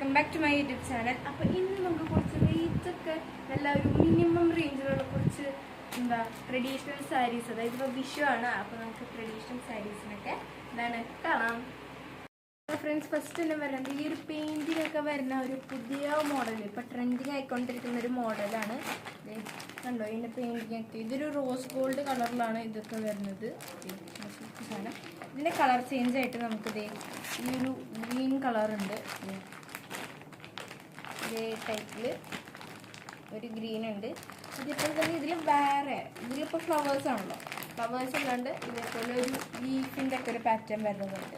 Welcome back to my YouTube channel അപ്പോൾ ഇന്ന് നമുക്ക് കുറച്ച് റേറ്റൊക്കെ നല്ല ഒരു മിനിമം റേഞ്ചിലുള്ള കുറച്ച് എന്താ ട്രഡീഷണൽ സാരീസ് അതായത് ഇപ്പോൾ വിഷു ആണ്. അപ്പോൾ നമുക്ക് ട്രഡീഷണൽ സാരീസിനൊക്കെ എന്താണ് കാണാം. ഫ്രണ്ട്സ് ഫസ്റ്റ് തന്നെ വരുന്നത് ഈ ഒരു പെയിന്റിലൊക്കെ വരുന്ന ഒരു പുതിയ മോഡൽ ഇപ്പൊ ട്രെൻഡിങ് ആയിക്കൊണ്ടിരിക്കുന്ന ഒരു മോഡലാണ് കണ്ടോ ഇതിന്റെ പെയിന്റിങ് ഒക്കെ. ഇതൊരു റോസ് ഗോൾഡ് കളറിലാണ് ഇതൊക്കെ വരുന്നത്. ഇതിന്റെ കളർ ചേഞ്ച് ആയിട്ട് നമുക്ക് ഈ ഒരു ഗ്രീൻ കളർ ഇതേ ടൈപ്പിൽ ഒരു ഗ്രീൻ ഉണ്ട്. ഇതിപ്പോൾ തന്നെ ഇതിൽ വേറെ ഇതിലിപ്പോൾ ഫ്ലവേഴ്സ് ആണല്ലോ. ഫ്ലവേഴ്സ് അല്ലാണ്ട് ഇതേപോലെ ഒരു ലീഫിന്റെ ഒക്കെ ഒരു പാറ്റേൺ വരുന്നുണ്ട്.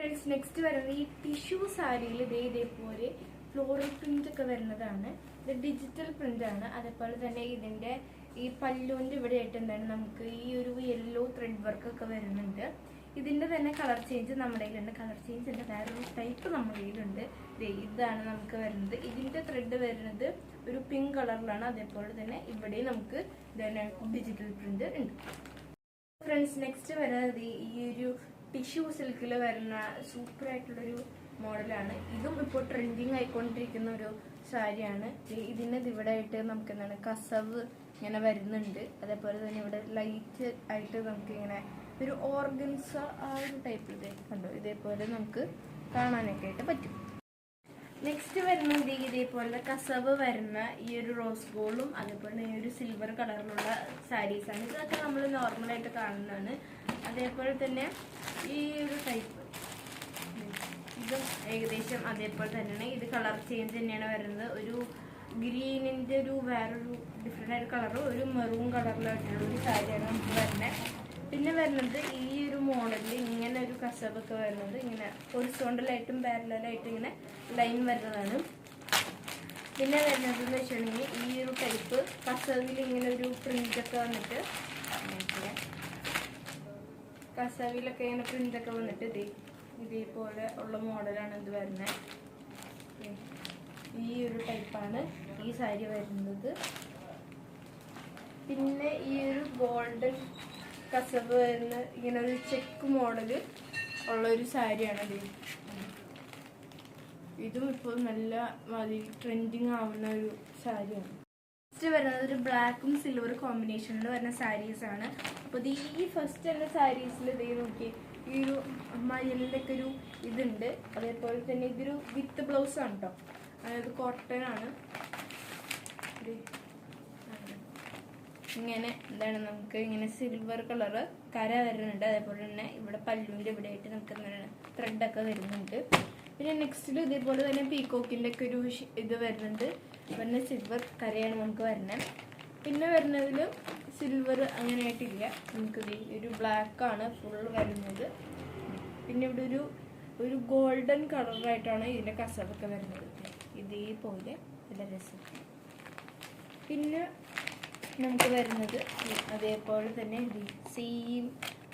ഫ്രണ്ട്സ് നെക്സ്റ്റ് വരുന്നത് ഈ ടിഷ്യൂ സാരിയിൽ ഇതേ ഇതേപോലെ ഫ്ലോറൽ പ്രിന്റ് ഒക്കെ വരുന്നതാണ്. ഇത് ഡിജിറ്റൽ പ്രിന്റ് ആണ്. അതേപോലെ തന്നെ ഇതിന്റെ ഈ പല്ലുവിന്റെ ഇവിടെ ആയിട്ട് എന്താണ് നമുക്ക് ഈ ഒരു യെല്ലോ ത്രെഡ് വർക്ക് ഒക്കെ വരുന്നുണ്ട്. ഇതിന്റെ തന്നെ കളർ ചേഞ്ച് നമ്മുടെ കയ്യിലുണ്ട്. കളർ ചേഞ്ച് ഉണ്ട് വേറൊരു ടൈപ്പ് നമ്മുടെ കയ്യിലുണ്ട്. ഇതാണ് നമുക്ക് വരുന്നത്. ഇതിന്റെ ത്രെഡ് വരുന്നത് ഒരു പിങ്ക് കളറിലാണ് അതേപോലെ തന്നെ ഇവിടെ നമുക്ക് ഇതന്നെ ഡിജിറ്റൽ പ്രിന്റ് ഉണ്ട്. ഫ്രണ്ട്സ് നെക്സ്റ്റ് വരുന്നത് ഈ- ഒരു ടിഷ്യൂ സിൽക്കിൽ വരുന്ന സൂപ്പർ ആയിട്ടുള്ളൊരു മോഡലാണ്. ഇതും ഇപ്പോൾ ട്രെൻഡിങ് ആയിക്കൊണ്ടിരിക്കുന്ന ഒരു സാരിയാണ്. ഇതിന് ഇവിടെ ആയിട്ട് നമുക്ക് എന്താണ് കസവ് ഇങ്ങനെ വരുന്നുണ്ട്. അതേപോലെ തന്നെ ഇവിടെ ലൈറ്റ് ആയിട്ട് നമുക്ക് ഇങ്ങനെ ഒരു ഓർഗൻസ ആ ഒരു ടൈപ്പ് ഇത് കണ്ടോ? ഇതേപോലെ നമുക്ക് കാണാനൊക്കെ ആയിട്ട് പറ്റും. നെക്സ്റ്റ് വരുന്നത് ഇതേപോലെ കസവ് വരുന്ന ഈ ഒരു റോസ് ഗോളും അതേപോലെ ഈ ഒരു സിൽവർ കളറിലുള്ള സാരീസാണ് ഇതൊക്കെ നമ്മൾ നോർമലായിട്ട് കാണുന്നതാണ്. അതേപോലെ തന്നെ ഈ ഒരു ടൈപ്പ് ഇതും ഏകദേശം അതേപോലെ തന്നെയാണ്. ഇത് കളർ ചേഞ്ച് തന്നെയാണ് വരുന്നത്. ഒരു ഗ്രീനിന്റെ ഒരു വേറൊരു ഡിഫറെന്റ് ആയിട്ട് കളർ ഒരു മെറൂൺ കളറിലായിട്ടുള്ള ഒരു സാരിയാണ് നമുക്ക് വരുന്നത് പിന്നെ വരുന്നത് ഈ ഒരു മോഡലിൽ ഇങ്ങനെ ഒരു കസവൊക്കെ വരുന്നത്. ഇങ്ങനെ ഹൊറിസോണ്ടലായിട്ടും പാരലായിട്ടും ഇങ്ങനെ ലൈൻ വരുന്നതാണ്. പിന്നെ വരുന്നത് എന്ന് വെച്ചിട്ടുണ്ടെങ്കിൽ ഈ ഒരു ടൈപ്പ് കസവിൽ ഇങ്ങനെ ഒരു പ്രിന്റ് ഒക്കെ വന്നിട്ട് കസവിലൊക്കെ ഇങ്ങനെ പ്രിന്റ് ഒക്കെ വന്നിട്ട് ഇതേ ഇതേപോലെ ഉള്ള മോഡലാണ് ഇത് വരുന്നത് ഈ ഒരു ടൈപ്പാണ് ഈ സാരി വരുന്നത്. പിന്നെ ഈ ഒരു ഗോൾഡൻ കസവ് വരുന്ന ഇങ്ങനെ ഒരു ചെക്ക് മോഡൽ ഉള്ള ഒരു സാരിയാണ് ഇത്. ഇതും ഇപ്പോൾ നല്ല മതി ട്രെൻഡിങ് ആവുന്ന ഒരു സാരിയാണ്. നെക്സ്റ്റ് വരുന്നത് ഒരു ബ്ലാക്കും സിൽവർ കോമ്പിനേഷനിൽ വരുന്ന സാരീസ് ആണ്. അപ്പോൾ ഈ ഫസ്റ്റ് തന്നെ സാരീസിൽ ഇതേ നോക്കി ഈ ഒരു മയലിന്റെ ഒക്കെ ഒരു ഇതുണ്ട്. അതേപോലെ തന്നെ ഇതൊരു വിത്ത് ബ്ലൗസ് ആണ് കേട്ടോ അതായത് കോട്ടൺ ആണ്. ഇങ്ങനെ എന്താണ് നമുക്ക് ഇങ്ങനെ സിൽവർ കളറ് കര വരുന്നുണ്ട്. അതേപോലെ തന്നെ ഇവിടെ പല്ലുവിന്റെ ഇവിടെ ആയിട്ട് നമുക്ക് എന്താണ് ത്രെഡൊക്കെ വരുന്നുണ്ട്. പിന്നെ നെക്സ്റ്റിൽ ഇതേപോലെ തന്നെ പീക്കോക്കിന്റെ ഒക്കെ ഒരു ഇത് വരുന്നുണ്ട്. പിന്നെ സിൽവർ കരയാണ് നമുക്ക് വരുന്നത് പിന്നെ വരുന്നതിൽ സിൽവർ അങ്ങനെയായിട്ടില്ല. നമുക്ക് ഒരു ബ്ലാക്ക് ആണ് ഫുൾ വരുന്നത്. പിന്നെ ഇവിടെ ഒരു ഒരു ഗോൾഡൻ കളറായിട്ടാണ് ഇതിന്റെ കസവൊക്കെ വരുന്നത്. ഇതേപോലെ നല്ല രസം. പിന്നെ നമുക്ക് വരുന്നത് അതേപോലെ തന്നെ സെയിം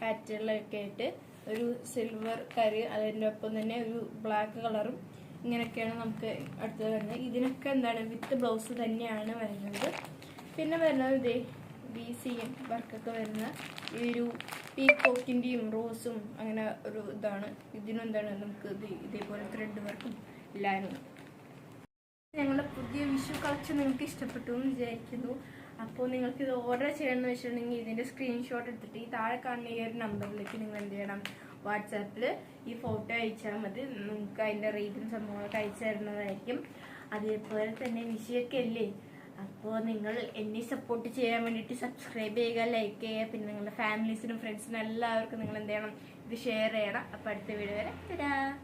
പാറ്റേണിലൊക്കെ ആയിട്ട് ഒരു സിൽവർ കറി അതിന്റെ ഒപ്പം തന്നെ ഒരു ബ്ലാക്ക് കളറും ഇങ്ങനെയൊക്കെയാണ് നമുക്ക് അടുത്തത് വരുന്നത്. ഇതിനൊക്കെ എന്താണ് വിത്ത് ബ്ലൗസ് തന്നെയാണ് വരുന്നത്. പിന്നെ വരുന്നത് ഇതേ ബി സിയും വർക്കൊക്കെ വരുന്ന ഈ ഒരു പീക്കോക്കിന്റെയും റോസും അങ്ങനെ ഒരു ഇതാണ്. ഇതിനും എന്താണ് നമുക്ക് ഇത് ഇതേപോലെ ത്രെഡ് വർക്കും എല്ലാവരും ഞങ്ങളുടെ പുതിയ വിഷു കളക്ഷൻ നിങ്ങൾക്ക് ഇഷ്ടപ്പെട്ടു എന്ന് വിചാരിക്കുന്നു. അപ്പോൾ നിങ്ങൾക്ക് ഇത് ഓർഡർ ചെയ്യണമെന്ന് വെച്ചിട്ടുണ്ടെങ്കിൽ ഇതിന്റെ സ്ക്രീൻഷോട്ട് എടുത്തിട്ട് ഈ താഴെ കാണുന്ന ഈ ഒരു നമ്പറിലേക്ക് നിങ്ങൾ എന്ത് ചെയ്യണം? വാട്സാപ്പിൽ ഈ ഫോട്ടോ അയച്ചാൽ മതി. നിങ്ങൾക്ക് അതിന്റെ റേറ്റും സംഭവങ്ങളൊക്കെ അയച്ചു തരുന്നതായിരിക്കും. അതേപോലെ തന്നെ വിഷയൊക്കെ അല്ലേ? അപ്പോൾ നിങ്ങൾ എന്നെ സപ്പോർട്ട് ചെയ്യാൻ വേണ്ടിയിട്ട് സബ്സ്ക്രൈബ് ചെയ്യുക ലൈക്ക് ചെയ്യുക. പിന്നെ നിങ്ങളുടെ ഫാമിലീസിനും ഫ്രണ്ട്സിനും എല്ലാവർക്കും നിങ്ങൾ എന്ത് ചെയ്യണം? ഇത് ഷെയർ ചെയ്യണം. അപ്പോൾ അടുത്ത വീഡിയോ വരെ. തരാ